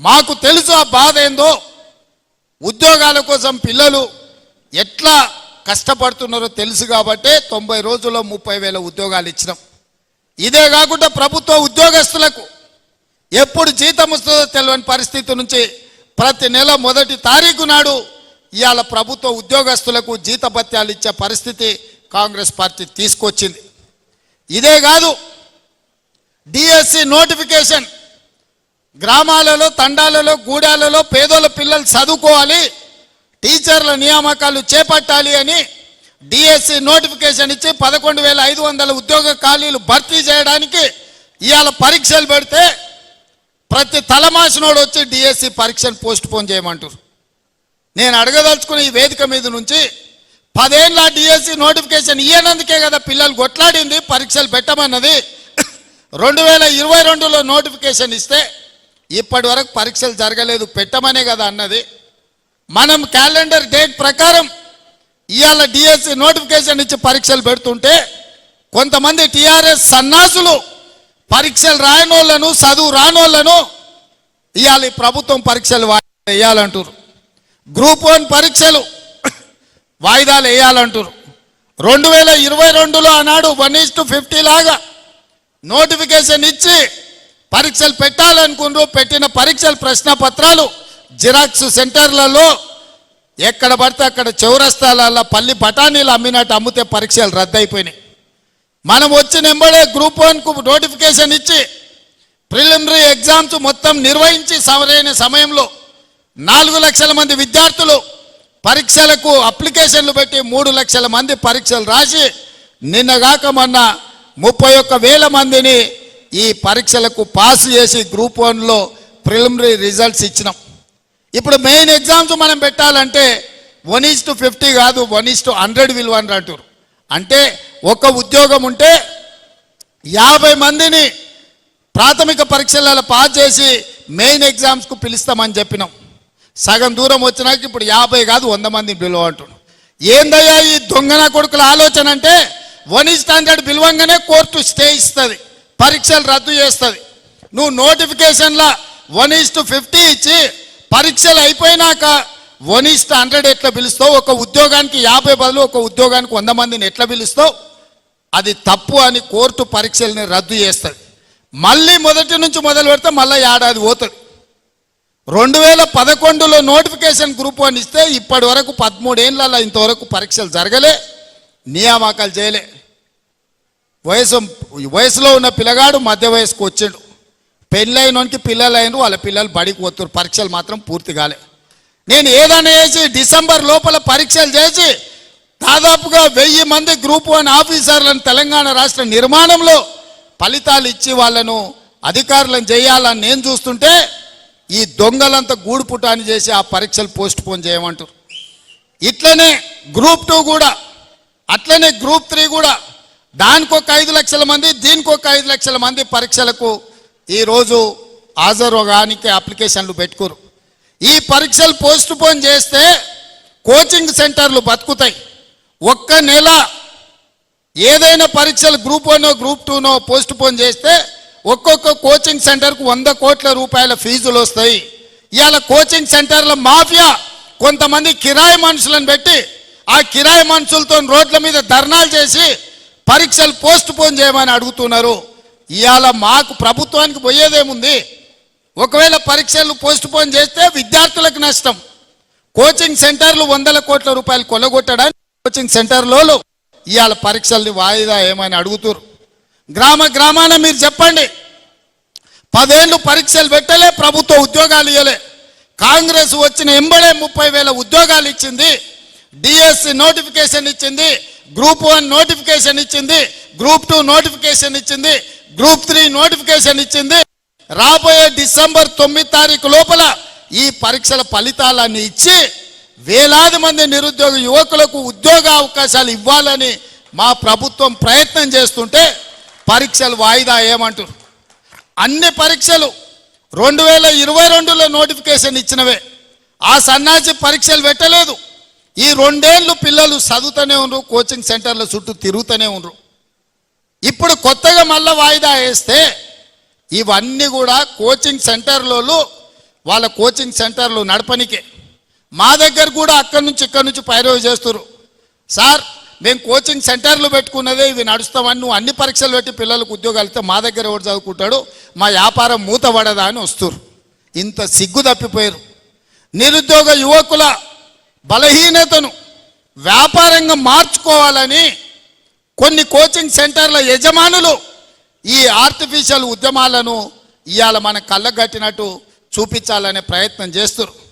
మాకు తెలుసు ఆ బాధ ఏందో? ఉద్యోగాల కోసం పిల్లలు ఎట్లా కష్టపడుతున్నారో తెలుసు కాబట్టే తొంభై రోజుల్లో ముప్పై వేల ఉద్యోగాలు ఇచ్చినాం. ఇదే కాకుండా ప్రభుత్వ ఉద్యోగస్తులకు ఎప్పుడు జీతం వస్తుందో తెలియని పరిస్థితి నుంచి ప్రతి నెల మొదటి తారీఖు నాడు ఇవాళ ప్రభుత్వ ఉద్యోగస్తులకు జీతభత్యాలు ఇచ్చే పరిస్థితి కాంగ్రెస్ పార్టీ తీసుకొచ్చింది. ఇదే కాదు డిఎస్సి నోటిఫికేషన్ గ్రామాలలో తండాలలో గూడాలలో పేదోళ్ళ పిల్లలు చదువుకోవాలి టీచర్ల నియామకాలు చేపట్టాలి అని డిఎస్సి నోటిఫికేషన్ ఇచ్చి పదకొండు వేల ఐదు వందల ఉద్యోగ ఖాళీలు భర్తీ చేయడానికి ఇవాళ పరీక్షలు పెడితే ప్రతి తలమాసినోడు వచ్చి డిఎస్సి పరీక్షను పోస్ట్ పోన్ చేయమంటారు. నేను అడగదలుచుకున్న ఈ వేదిక మీద నుంచి పదేళ్ళ డిఎస్సి నోటిఫికేషన్ ఇయ్యనందుకే కదా పిల్లలు కొట్లాడింది పరీక్షలు పెట్టమన్నది. రెండు వేల ఇరవై రెండులో నోటిఫికేషన్ ఇస్తే ఇప్పటి వరకు పరీక్షలు జరగలేదు పెట్టమనే కదా అన్నది. మనం క్యాలెండర్ డేట్ ప్రకారం ఇవాళ డిఎస్సి నోటిఫికేషన్ ఇచ్చి పరీక్షలు పెడుతుంటే కొంతమంది టిఆర్ఎస్ సన్నాసులు పరీక్షలు రాయనోళ్ళను చదువు రానోళ్ళను ఇవాళ ప్రభుత్వం పరీక్షలు వాయిదా వేయాలంటారు గ్రూప్ వన్ పరీక్షలు వాయిదాలు వేయాలంటారు రెండు వేల ఇరవై రెండులో ఆనాడు వన్ ఈస్ టు ఫిఫ్టీ లాగా నోటిఫికేషన్ ఇచ్చి పరీక్షలు పెట్టాలనుకున్నారు పెట్టిన పరీక్షల ప్రశ్న పత్రాలు జిరాక్స్ సెంటర్లలో ఎక్కడ పడితే అక్కడ చౌరస్తాలలో పల్లి బఠానీలు అమ్మినట్టు అమ్మితే పరీక్షలు రద్దయిపోయినాయి. మనం వచ్చిన ఎంబడే గ్రూప్ వన్కు నోటిఫికేషన్ ఇచ్చి ప్రిలిమినరీ ఎగ్జామ్స్ మొత్తం నిర్వహించి సరైన సమయంలో నాలుగు లక్షల మంది విద్యార్థులు పరీక్షలకు అప్లికేషన్లు పెట్టి మూడు లక్షల మంది పరీక్షలు రాసి నిన్నగాక మొన్న ముప్పై ఒక్క వేల మందిని ఈ పరీక్షలకు పాస్ చేసి గ్రూప్ వన్లో ప్రిలిమినరీ రిజల్ట్స్ ఇచ్చినాం. ఇప్పుడు మెయిన్ ఎగ్జామ్స్ మనం పెట్టాలంటే వన్ ఈజ్ టు ఫిఫ్టీ కాదు వన్ ఈజ్ టు హండ్రెడ్ విలువ అని అంటారు అంటే ఒక ఉద్యోగం ఉంటే యాభై మందిని ప్రాథమిక పరీక్షలలో పాస్ చేసి మెయిన్ ఎగ్జామ్స్కు పిలుస్తామని చెప్పినాం. సగం దూరం వచ్చినాక ఇప్పుడు యాభై కాదు వంద మంది బిలువ అంటున్నాం ఏందయ్యా ఈ దొంగన కొడుకుల ఆలోచన అంటే వన్ ఈస్ హండ్రెడ్ బిలువంగానే కోర్టు స్టే ఇస్తుంది. పరీక్షలు రద్దు చేస్తుంది. నువ్వు నోటిఫికేషన్లా వన్ ఈస్ టు ఫిఫ్టీ ఇచ్చి పరీక్షలు అయిపోయినాక వన్ ఈస్ టు హండ్రెడ్ ఎట్లా పిలుస్తావు? ఒక ఉద్యోగానికి యాభై బదులు ఒక ఉద్యోగానికి వంద మందిని ఎట్లా పిలుస్తావు? అది తప్పు అని కోర్టు పరీక్షల్ని రద్దు చేస్తుంది. మళ్ళీ మొదటి నుంచి మొదలు పెడితే మళ్ళీ ఏడాది పోతుంది. రెండు వేల పదకొండులో నోటిఫికేషన్ గ్రూప్ అని ఇస్తే ఇప్పటి వరకు పదమూడేళ్ళలో ఇంతవరకు పరీక్షలు జరగలే నియామకాలు చేయలే. వయసు వయసులో ఉన్న పిల్లగాడు మధ్య వయసుకు వచ్చిండు. పెళ్ళైనోనికి పిల్లలు అయిన వాళ్ళ పిల్లలు బడికి పోతున్నారు. పరీక్షలు మాత్రం పూర్తి కాలే. నేను ఏదైనా చేసి డిసెంబర్ లోపల పరీక్షలు చేసి దాదాపుగా వెయ్యి మంది గ్రూప్ వన్ ఆఫీసర్లను తెలంగాణ రాష్ట్ర నిర్మాణంలో ఫలితాలు ఇచ్చి వాళ్ళను అధికారులను చేయాలని నేను చూస్తుంటే ఈ దొంగలంతా గూడుపుటాన్ని చేసి ఆ పరీక్షలు పోస్ట్ పోన్ చేయమంటారు. ఇట్లనే గ్రూప్ టూ కూడా అట్లనే గ్రూప్ త్రీ కూడా దానికి ఒక ఐదు లక్షల మంది దీనికి ఒక ఐదు లక్షల మంది పరీక్షలకు ఈరోజు హాజరుగానికి అప్లికేషన్లు పెట్టుకోరు. ఈ పరీక్షలు పోస్ట్ పోన్ చేస్తే కోచింగ్ సెంటర్లు బతుకుతాయి. ఒక్క నెల ఏదైనా పరీక్షలు గ్రూప్ వన్నో గ్రూప్ టూనో పోస్ట్ పోన్ చేస్తే ఒక్కొక్క కోచింగ్ సెంటర్కు వంద కోట్ల రూపాయల ఫీజులు వస్తాయి. ఇవాళ కోచింగ్ సెంటర్ల మాఫియా కొంతమంది కిరాయి మనుషులను పెట్టి ఆ కిరాయి మనుషులతో రోడ్ల మీద ధర్నాలు చేసి పరీక్షలు పోస్ట్ పోన్ చేయమని అడుగుతున్నారు. ఇవాళ మాకు ప్రభుత్వానికి పోయేదేముంది? ఒకవేళ పరీక్షలు పోస్ట్ పోన్ చేస్తే విద్యార్థులకు నష్టం. కోచింగ్ సెంటర్లు వందల కోట్ల రూపాయలు కొల్లగొట్టడానికి కోచింగ్ సెంటర్లలో ఇవాళ పరీక్షల్ని వాయిదా ఏమని అడుగుతురు గ్రామ గ్రామాన మీరు చెప్పండి. పదేళ్ళు పరీక్షలు పెట్టలే ప్రభుత్వ ఉద్యోగాలు ఇవ్వలే కాంగ్రెస్ వచ్చిన ఎంబడే ముప్పై వేల ఉద్యోగాలు ఇచ్చింది. డిఎస్సి నోటిఫికేషన్ ఇచ్చింది. గ్రూప్ వన్ నోటిఫికేషన్ ఇచ్చింది గ్రూప్ టూ నోటిఫికేషన్ ఇచ్చింది గ్రూప్ త్రీ నోటిఫికేషన్ ఇచ్చింది. రాబోయే డిసెంబర్ తొమ్మిది తారీఖు లోపల ఈ పరీక్షల ఫలితాలన్నీ ఇచ్చి వేలాది మంది నిరుద్యోగ యువకులకు ఉద్యోగ అవకాశాలు ఇవ్వాలని మా ప్రభుత్వం ప్రయత్నం చేస్తుంటే పరీక్షలు వాయిదా ఏమంటారు అన్ని పరీక్షలు రెండు వేల ఇరవై రెండులో నోటిఫికేషన్ ఇచ్చినవే. ఆ సన్నాసి పరీక్షలు పెట్టలేదు. ఈ రెండేళ్ళు పిల్లలు చదువుతూనే ఉన్నారు కోచింగ్ సెంటర్ల చుట్టూ తిరుగుతూనే ఉన్నారు ఇప్పుడు కొత్తగా మళ్ళా వాయిదా వేస్తే ఇవన్నీ కూడా కోచింగ్ సెంటర్లలో వాళ్ళ కోచింగ్ సెంటర్లు నడపనికే. మా దగ్గర కూడా అక్కడి నుంచి ఇక్కడి నుంచి పైరవి చేస్తున్నారు సార్ మేము కోచింగ్ సెంటర్లు పెట్టుకున్నదే ఇవి నడుస్తామని నువ్వు అన్ని పరీక్షలు పెట్టి పిల్లలకు ఉద్యోగాలు ఇస్తే మా దగ్గర ఎవరు చదువుకుంటాడు? మా వ్యాపారం మూతపడదా అని వస్తురు ఇంత సిగ్గు తప్పిపోయారు నిరుద్యోగ యువకుల బలహీనతను వ్యాపారంగా మార్చుకోవాలని కొన్ని కోచింగ్ సెంటర్ల యజమానులు ఈ ఆర్టిఫిషియల్ ఉద్యమాలను ఇవాళ మన కళ్ళగట్టినట్టు చూపించాలనే ప్రయత్నం చేస్తున్నారు